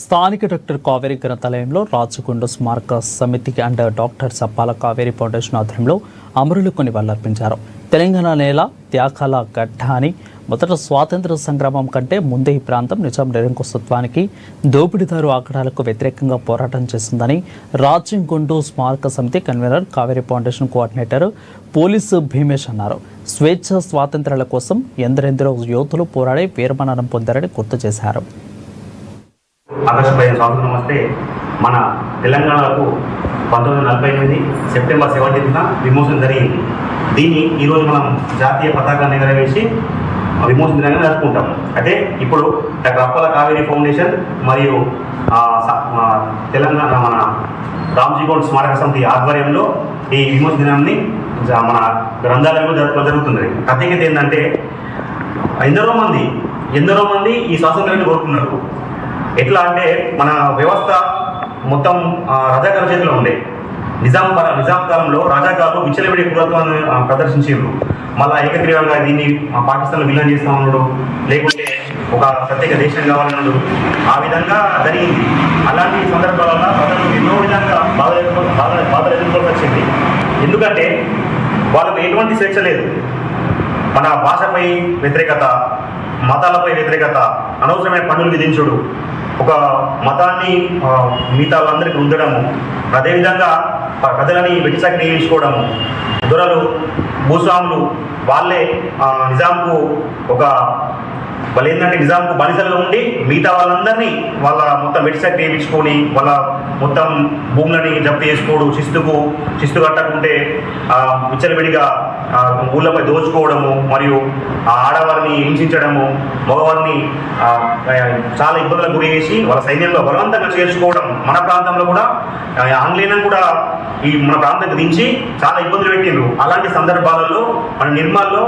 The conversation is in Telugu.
స్థానిక డాక్టర్ కావేరి గ్రంథాలయంలో రాచకొండ స్మారక సమితికి and doctor Sappala Kaveri foundation ఆధ్వర్యంలో అమరులకు నివాళులర్పించారు తెలంగాణ నేల త్యాగాల గడ్డ అని మొదట స్వాతంత్ర సంగ్రామం కంటే ముందే ఈ ప్రాంతం నిజాం నిరంకుశత్వానికి దోపిడీదారు ఆకడాలకు వ్యతిరేకంగా పోరాటం చేసిందని రాచంకొండ స్మారక సమితి convener Kaveri foundation coordinator police Bhimesh అన్నారు. స్వేచ్ఛ స్వాతంత్రాల కోసం ఎందరెందరో యోధులు పోరాడి వీరమరణం పొందారని గుర్తు చేశారు. ఆగస్టు పదిహేను స్వాతంత్రం వస్తే మన తెలంగాణకు పంతొమ్మిది వందల నలభై ఎనిమిది సెప్టెంబర్ సెవెంటీన్త్న విమోచన జరిగింది. దీన్ని ఈరోజు మనం జాతీయ పతాకాన్ని ఎగరవేసి విమోచన దినంగా జరుపుకుంటాం అయితే ఇప్పుడు డాక్టర్ అప్పల కావేరి ఫౌండేషన్ మరియు తెలంగాణ మన రామ్జీ గౌడ్ స్మారక సమితి ఆధ్వర్యంలో ఈ విమోచన దినాన్ని జ- మన గ్రంథాలయంలో జరుపుకోవడం జరుగుతుంది ప్రత్యేకత ఏంటంటే ఎందరో మంది ఎందరో మంది ఈ స్వాతంత్రాన్ని కోరుకున్నారు. ఎట్లా అంటే మన వ్యవస్థ మొత్తం ఆ, రజాకార చేతిలో ఉండే. నిజాం నిజాం కాలంలో రాజాకారులు విచ్చలవిడి పురత్వాన్ని ప్రదర్శించారు మళ్ళా ఏకగ్రీవంగా దీన్ని ఆ, పాకిస్తాన్లో విలీనం చేస్తా ఉన్నాడు. లేకుంటే ఒక ప్రత్యేక దేశం కావాలన్నాడు. ఆ విధంగా జరిగింది. అలాంటి సందర్భాలలో ప్రజలు ఎన్నో విధంగా బాధ బాధ బాధలు ఎదుర్కోవాల్సి వచ్చింది. ఎందుకంటే వాళ్ళకు ఎటువంటి స్వేచ్ఛ లేదు. మన భాషపై వ్యతిరేకత మతాలపై వ్యతిరేకత అనవసరమైన పన్నులు విధించుడు. ఒక మతాన్ని మిగతా వాళ్ళందరికీ ఉంచడము అదేవిధంగా ప్రజలని వెటిసాకి నియమించుకోవడము దొరలు భూస్వాములు వాళ్ళే నిజాంకు ఒక వాళ్ళు ఏంటంటే నిజాంకు బానిసలుగా ఉండి మిగతా వాళ్ళందరినీ వాళ్ళ మొత్తం వెటిసాకి వేయించుకొని వాళ్ళ మొత్తం భూములని జప్తు చేసుకోవడం శిస్తుకు శిస్తు కట్టకుంటే విచ్చలవిడిగా ఊళ్ళపై దోచుకోవడము మరియు ఆ ఆడవారిని హింసించడము మగవారిని చాలా ఇబ్బందులకు గురి చేసి వాళ్ళ సైన్యంలో బలవంతంగా చేర్చుకోవడం మన ప్రాంతంలో కూడా ఆంగ్లేయులను కూడా ఈ మన ప్రాంతానికి దించి చాలా ఇబ్బందులు పెట్టిండ్రు. అలాంటి సందర్భాలలో మన నిర్మాల్లో